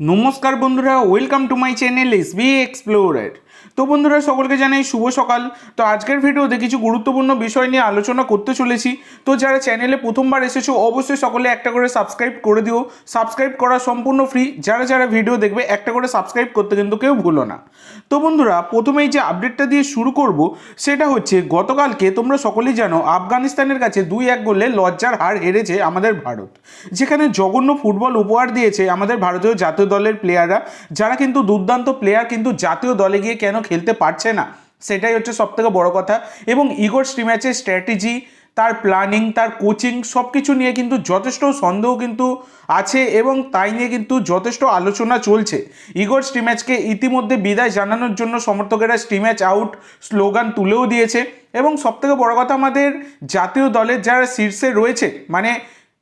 নমস্কার বন্ধুরা welcome to my channel S B explorer তো বন্ধুরা, সকলকে জানাই শুভ সকাল। তো আজকের ভিডিওতে কিছু গুরুত্বপূর্ণ বিষয় নিয়ে আলোচনা করতে চলেছি। তো যারা চ্যানেলে প্রথমবার এসেছ, অবশ্যই সকলে একটা করে সাবস্ক্রাইব করে দিও। সাবস্ক্রাইব করা সম্পূর্ণ ফ্রি যারা যারা ভিডিও দেখবে, একটা করে সাবস্ক্রাইব করতে কিন্তু কেউ ভুলো না। তো বন্ধুরা, প্রথমেই যে আপডেটটা দিয়ে শুরু করব, সেটা হচ্ছে গতকালকে তোমরা সকলেই জানো, আফগানিস্তানের কাছে দুই এক গোলে লজ্জার হার হেরেছে আমাদের ভারত। যেখানে জঘন্য ফুটবল উপহার দিয়েছে আমাদের ভারতীয় জাতীয় দলের প্লেয়াররা যারা কিন্তু দুর্দান্ত প্লেয়ার কিন্তু জাতীয় দলে গিয়ে কেন খেলতে পারছে না, সেটাই হচ্ছে সব থেকে বড় কথা। এবং ইগোর স্ট্রিম্যাচের স্ট্র্যাটেজি তার প্ল্যানিং তার কোচিং সব কিছু নিয়ে কিন্তু যথেষ্ট সন্দেহ কিন্তু আছে এবং তাই নিয়ে কিন্তু যথেষ্ট আলোচনা চলছে। ইগোর স্টিম্যাচকে ইতিমধ্যে বিদায় জানানোর জন্য সমর্থকেরা স্টিম্যাচ আউট স্লোগান তুলেও দিয়েছে। এবং সবথেকে বড় কথা আমাদের জাতীয় দলের যারা শীর্ষে রয়েছে মানে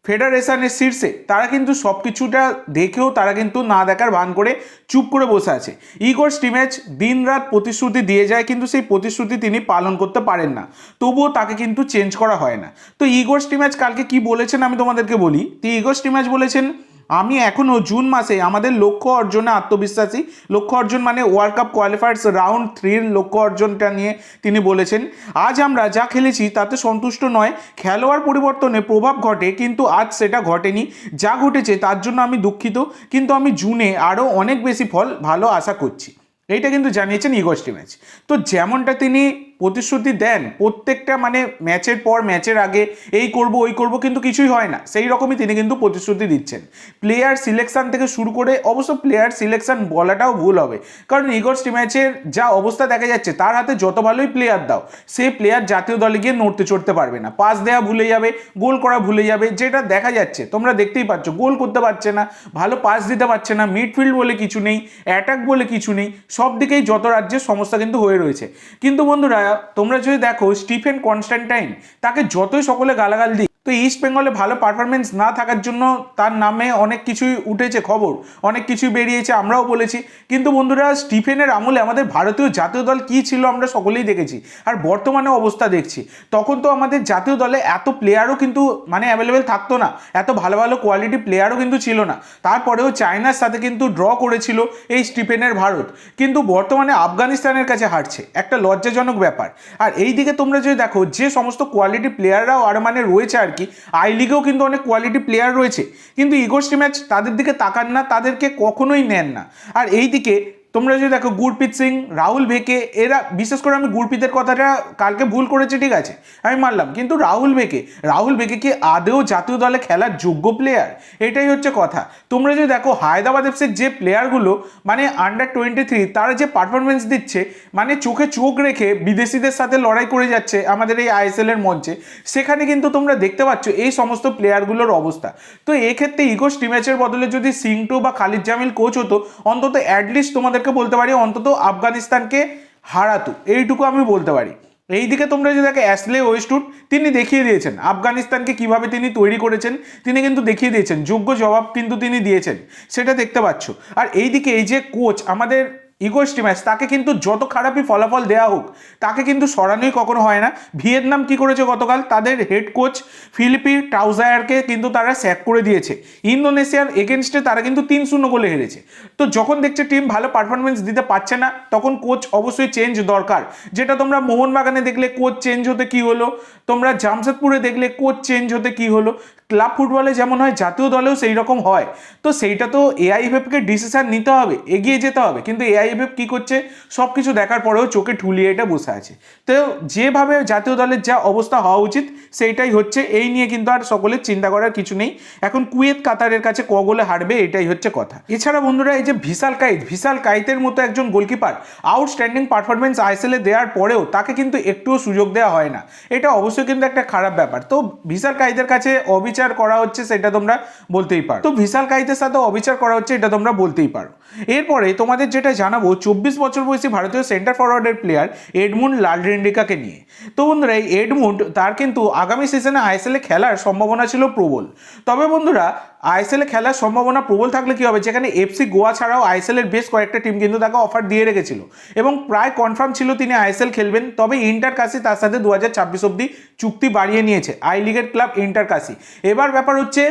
ফেডারেশনের শীর্ষে তারা কিন্তু সব কিছুটা দেখেও তারা কিন্তু না দেখার ভান করে চুপ করে বসে আছে। ইগোর স্টিমেজ দিন রাত প্রতিশ্রুতি দিয়ে যায় কিন্তু সেই প্রতিশ্রুতি তিনি পালন করতে পারেন না। তবুও তাকে কিন্তু চেঞ্জ করা হয় না। তো ইগোর স্টিমেজ কালকে কি বলেছেন আমি তোমাদেরকে বলি? তো ইগোর স্টিমেজ বলেছেন আমি এখনও জুন মাসে আমাদের লক্ষ্য অর্জনে আত্মবিশ্বাসী। লক্ষ্য অর্জন মানে ওয়ার্ল্ড কাপ কোয়ালিফায়ার্স রাউন্ড থ্রির লক্ষ্য অর্জনটা নিয়ে তিনি বলেছেন। আজ আমরা যা খেলেছি তাতে সন্তুষ্ট নয়, খেলোয়াড় পরিবর্তনে প্রভাব ঘটে, কিন্তু আজ সেটা ঘটেনি। যা ঘটেছে তার জন্য আমি দুঃখিত, কিন্তু আমি জুনে আরও অনেক বেশি ফল ভালো আশা করছি। এইটা কিন্তু জানিয়েছেন ইগোস্টি ম্যাচ তো যেমনটা তিনি প্রতিশ্রুতি দেন। প্রত্যেকটা মানে ম্যাচের পর ম্যাচের আগে এই করব, ওই করব কিন্তু কিছুই হয় না। সেই রকমই তিনি কিন্তু প্রতিশ্রুতি দিচ্ছেন। প্লেয়ার সিলেকশন থেকে শুরু করে অবশ্য প্লেয়ার সিলেকশন বলাটাও ভুল হবে। কারণ ইগোস্টি ম্যাচের যা অবস্থা দেখা যাচ্ছে, তার হাতে যত ভালোই প্লেয়ার দাও, সে প্লেয়ার জাতীয় দলে গিয়ে নড়তে চড়তে পারবে না। পাস দেওয়া ভুলে যাবে, গোল করা ভুলে যাবে, যেটা দেখা যাচ্ছে। তোমরা দেখতেই পাচ্ছ, গোল করতে পারছে না, ভালো পাস দিতে পারছে না মিডফিল্ড বলে কিছু নেই অ্যাটাক বলে কিছু নেই, সব দিকেই যত রাজ্যের সমস্যা কিন্তু হয়ে রয়েছে। কিন্তু বন্ধুরা তোমরা যদি দেখো স্টিফেন কনস্ট্যান্টাইন তাকে যতই সকলে গালাগাল দিই তো ইস্ট বেঙ্গলে ভালো পারফরমেন্স না থাকার জন্য তার নামে অনেক কিছুই উঠেছে খবর, অনেক কিছুই বেরিয়েছে আমরাও বলেছি। কিন্তু বন্ধুরা, স্টিফেনের আমলে আমাদের ভারতীয় জাতীয় দল কী ছিল আমরা সকলেই দেখেছি আর বর্তমানে অবস্থা দেখছি। তখন তো আমাদের জাতীয় দলে এত প্লেয়ারও কিন্তু মানে অ্যাভেলেবেল থাকতো না, এত ভালো ভালো কোয়ালিটি প্লেয়ারও কিন্তু ছিল না। তারপরেও চায়নার সাথে কিন্তু ড্র করেছিল এই স্টিফেনের ভারত। কিন্তু বর্তমানে আফগানিস্তানের কাছে হারছে, একটা লজ্জাজনক ব্যাপার। আর এই দিকে তোমরা যদি দেখো, যে সমস্ত কোয়ালিটি প্লেয়াররাও আর মানে রয়েছে আর কি? আই লিগেও কিন্তু অনেক কোয়ালিটি প্লেয়ার রয়েছে। কিন্তু ইগোস্টি ম্যাচ তাদের দিকে তাকান না, তাদেরকে কখনোই নেন না। আর এই দিকে তোমরা যদি দেখো গুরপ্রীত সিং, রাহুল বেকে এরা বিশেষ করে আমি গুরপ্রীতের কথাটা কালকে ভুল করেছি, ঠিক আছে? আমি মানলাম। কিন্তু রাহুল বেকে রাহুল বেকে কি আদেও জাতীয় দলে খেলার যোগ্য প্লেয়ার এটাই হচ্ছে কথা। তোমরা যদি দেখো হায়দ্রাবাদ এফসির যে প্লেয়ারগুলো মানে আন্ডার টোয়েন্টি থ্রি তারা যে পারফরমেন্স দিচ্ছে মানে চোখে চোখ রেখে বিদেশিদের সাথে লড়াই করে যাচ্ছে আমাদের এই আইএসএল এর মঞ্চে, সেখানে কিন্তু তোমরা দেখতে পাচ্ছ এই সমস্ত প্লেয়ারগুলোর অবস্থা। তো এক্ষেত্রে ইগো স্টিম্যাচের বদলে যদি সিংটো বা খালিদ জামিল কোচ হতো, অন্তত অ্যাটলিস্ট তোমাদেরকে বলতে পারি, অন্তত আফগানিস্তানকে হারাতো। এইটুকু আমি বলতে পারি। এইদিকে তোমরা যদি দেখো, অ্যাসলে ওয়েস্টউড, তিনি দেখিয়ে দিয়েছেন। আফগানিস্তানকে কীভাবে তিনি তৈরি করেছেন, তিনি কিন্তু দেখিয়ে দিয়েছেন। যোগ্য জবাব কিন্তু তিনি দিয়েছেন। সেটা দেখতে পাচ্ছ। আর এইদিকে এই যে কোচ, আমাদের ইগোস্টি ম্যাচ তাকে কিন্তু যত খারাপই ফলাফল দেওয়া হোক, তাকে কিন্তু সরানোই কখনো হয় না। ভিয়েতনাম কি করেছে গতকাল? তাদের হেড কোচ ফিলিপি টাউজায়ারকে কিন্তু তারা স্যাক করে দিয়েছে। ইন্দোনেশিয়ার এগেনস্টে তারা কিন্তু তিন শূন্য গোলে হেরেছে। তো যখন দেখছে টিম ভালো পারফরমেন্স দিতে পারছে না, তখন কোচ অবশ্যই চেঞ্জ দরকার। যেটা তোমরা মোহনবাগানে দেখলে কোচ চেঞ্জ হতে কি হলো? তোমরা জামশেদপুরে দেখলে কোচ চেঞ্জ হতে কি হলো? ক্লাব ফুটবলে যেমন হয়, জাতীয় দলেও সেই রকম হয়। তো সেইটা তো এআইএফএফকে ডিসিশান নিতে হবে, এগিয়ে যেতে হবে। কিন্তু এআইএফএফ কী করছে সব কিছু দেখার পরেও চোখে ঠুলিয়ে এটা বসে আছে। তো যেভাবে জাতীয় দলের যা অবস্থা হওয়া উচিত, সেইটাই হচ্ছে, এই নিয়ে কিন্তু আর সকলের চিন্তা করার কিছু নেই। এখন কুয়েত, কাতারের কাছে ক গোলে হারবে, এটাই হচ্ছে কথা। এছাড়া বন্ধুরা, এই যে ভিসাল কাইত ভিসাল কাইতের মতো একজন গোলকিপার আউটস্ট্যান্ডিং পারফরমেন্স আইএসএলে দেওয়ার পরেও তাকে কিন্তু একটুও সুযোগ দেওয়া হয় না। এটা অবশ্যই কিন্তু একটা খারাপ ব্যাপার। তো ভিসাল কাইতের কাছে অবিচার করা হচ্ছে সেটা তোমরা বলতেই পারো। তো ভিসাল কাইতের সাথে অবিচার করা হচ্ছে এটা তোমরা বলতেই পারো। এরপরে তোমাদের যেটা জানাব, চব্বিশ বছর বয়সী ভারতীয় সেন্টার ফরওয়ার্ডের প্লেয়ার এডমুন্ড লালরেন্ডিকাকে নিয়ে। তো বন্ধুরা, এই এডমুন্ড তার কিন্তু আগামী সিজনে আইএসএলে খেলার সম্ভাবনা ছিল প্রবল। তবে বন্ধুরা আইএসএলে খেলার সম্ভাবনা প্রবল থাকলে কি হবে? যেখানে এফসি গোয়া ছাড়াও আইএসএল এর বেশ কয়েকটা টিম কিন্তু তাকে অফার দিয়ে রেখেছিল। এবং প্রায় কনফার্ম ছিল তিনি আইএসএল খেলবেন। তবে ইন্টার কাশি তার সাথে দু হাজার ছাব্বিশ অব্দি চুক্তি বাড়িয়ে নিয়েছে। আই লিগের ক্লাব ইন্টার কাশি এবার ব্যাপার হচ্ছে,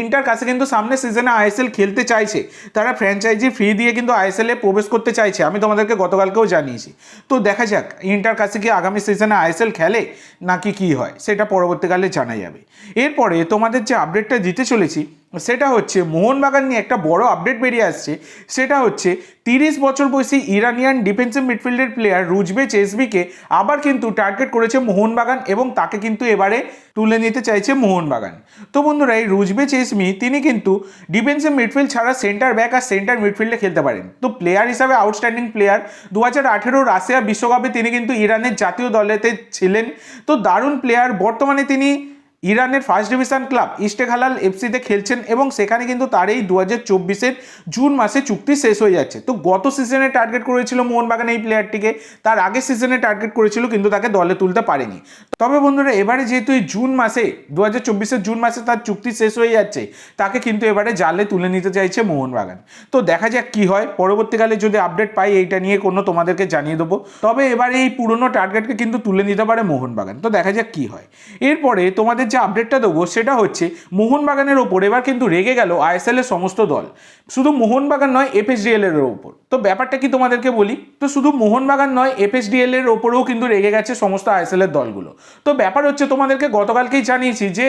ইন্টার কাছে কিন্তু সামনে সিজনে আইএসএল খেলতে চাইছে। তারা ফ্র্যাঞ্চাইজি ফ্রি দিয়ে কিন্তু আইএসএল প্রবেশ করতে চাইছে, আমি তোমাদেরকে গতকালকেও জানিয়েছি। তো দেখা যাক, ইন্টার কাছে কি আগামী সিজনে আইএসএল খেলে, নাকি কি হয়, সেটা পরবর্তীকালে জানা যাবে। এরপরে তোমাদের যে আপডেটটা দিতে চলেছি সেটা হচ্ছে মোহনবাগান নিয়ে একটা বড় আপডেট বেরিয়ে আসছে। সেটা হচ্ছে তিরিশ বছর বয়সী ইরানিয়ান ডিফেন্সিভ মিডফিল্ডের প্লেয়ার রুজবে চেসবিকে আবার কিন্তু টার্গেট করেছে মোহনবাগান এবং তাকে কিন্তু এবারে তুলে নিতে চাইছে মোহনবাগান। তো বন্ধুরা, এই রুজবে চেসমি তিনি কিন্তু ডিফেন্সিভ মিডফিল্ড ছাড়া সেন্টার ব্যাক আর সেন্টার মিডফিল্ডে খেলতে পারেন। তো প্লেয়ার হিসাবে আউটস্ট্যান্ডিং প্লেয়ার দু হাজার আঠেরো রাশিয়া বিশ্বকাপে তিনি কিন্তু ইরানের জাতীয় দলেতে ছিলেন। তো দারুণ প্লেয়ার বর্তমানে তিনি ইরানের ফার্স্ট ডিভিশন ক্লাব ইস্টেক হালাল এফসিতে খেলছেন এবং সেখানে কিন্তু তার এই দু হাজার জুন মাসে চুক্তি শেষ হয়ে যাচ্ছে। তো গত সিজনে টার্গেট করেছিল মোহনবাগান এই প্লেয়ারটিকে, তার আগের সিজনে টার্গেট করেছিল কিন্তু তাকে দলে তুলতে পারেনি। তবে বন্ধুরা, এবারে যেহেতু এই জুন মাসে দু হাজার জুন মাসে তার চুক্তি শেষ হয়ে যাচ্ছে, তাকে কিন্তু এবারে জালে তুলে নিতে চাইছে মোহনবাগান। তো দেখা যাক কি হয়। পরবর্তীকালে যদি আপডেট পাই, এইটা নিয়ে কোনো তোমাদেরকে জানিয়ে দেবো। তবে এবারে এই পুরনো টার্গেটকে কিন্তু তুলে নিতে পারে মোহনবাগান। তো দেখা যাক কি হয়। এরপরে তোমাদের যে আপডেটটা দেবো সেটা হচ্ছে মোহনবাগানের ওপর এবার কিন্তু রেগে গেল আইএসএল এর সমস্ত দল। শুধু মোহনবাগান নয় এফএসডিএল এর ওপর। তো ব্যাপারটা কি তোমাদেরকে বলি? তো শুধু মোহনবাগান নয় এফএসডিএল এর ওপরেও কিন্তু রেগে গেছে সমস্ত আইএসএল এর দলগুলো। তো ব্যাপার হচ্ছে তোমাদেরকে গতকালকেই জানিয়েছি যে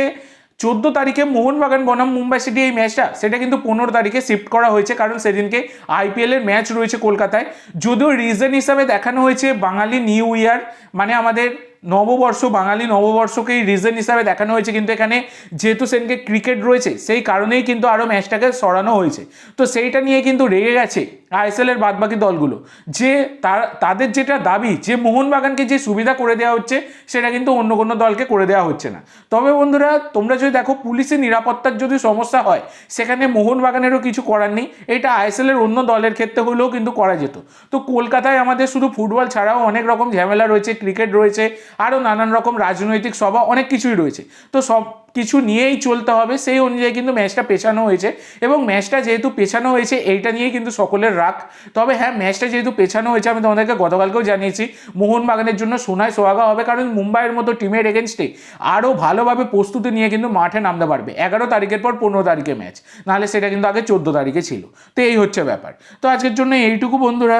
চোদ্দ তারিখে মোহনবাগান, বনাম, মুম্বাই সিটি এই ম্যাচটা সেটা কিন্তু পনেরো তারিখে শিফট করা হয়েছে, কারণ সেদিনকে আইপিএল এর ম্যাচ রয়েছে কলকাতায়। যদিও রিজন হিসাবে দেখানো হয়েছে বাঙালি নিউ ইয়ার মানে আমাদের নববর্ষ, বাঙালি নববর্ষকেই রিজন হিসাবে দেখানো হয়েছে কিন্তু এখানে যেহেতু সেনকে ক্রিকেট রয়েছে, সেই কারণেই কিন্তু আরও ম্যাচটাকে সরানো হয়েছে। তো সেইটা নিয়ে কিন্তু রেগে গেছে আইএসএল এর বাদবাকি দলগুলো। যে তার, তাদের যেটা দাবি, যে মোহনবাগানকে যে সুবিধা করে দেওয়া হচ্ছে, সেটা কিন্তু অন্য কোনো দলকে করে দেওয়া হচ্ছে না। তবে বন্ধুরা, তোমরা যদি দেখো পুলিশের নিরাপত্তার যদি সমস্যা হয়, সেখানে মোহনবাগানেরও কিছু করার নেই। এটা আইএসএল এর অন্য দলের ক্ষেত্রে হলেও কিন্তু করা যেত। তো কলকাতায় আমাদের শুধু ফুটবল ছাড়াও অনেক রকম ঝামেলা রয়েছে, ক্রিকেট রয়েছে, আরও নানান রকম রাজনৈতিক সভা, অনেক কিছুই রয়েছে। তো সব কিছু নিয়েই চলতে হবে, সেই অনুযায়ী কিন্তু ম্যাচটা পেছানো হয়েছে। এবং ম্যাচটা যেহেতু পেছানো হয়েছে, এইটা নিয়েই কিন্তু সকলের রাগ। তবে হ্যাঁ ম্যাচটা যেহেতু পেছানো হয়েছে, আমি তোমাদেরকে গতকালকেও জানিয়েছি, মোহনবাগানের জন্য সোনায় সোহাগা হবে, কারণ মুম্বাইয়ের মতো টিমের এগেনস্টে আরও ভালোভাবে প্রস্তুতি নিয়ে কিন্তু মাঠে নামতে পারবে। এগারো তারিখের পর পনেরো তারিখে ম্যাচ, নাহলে সেটা কিন্তু আগে চোদ্দ তারিখে ছিল। তো এই হচ্ছে ব্যাপার। তো আজকের জন্য এইটুকু বন্ধুরা।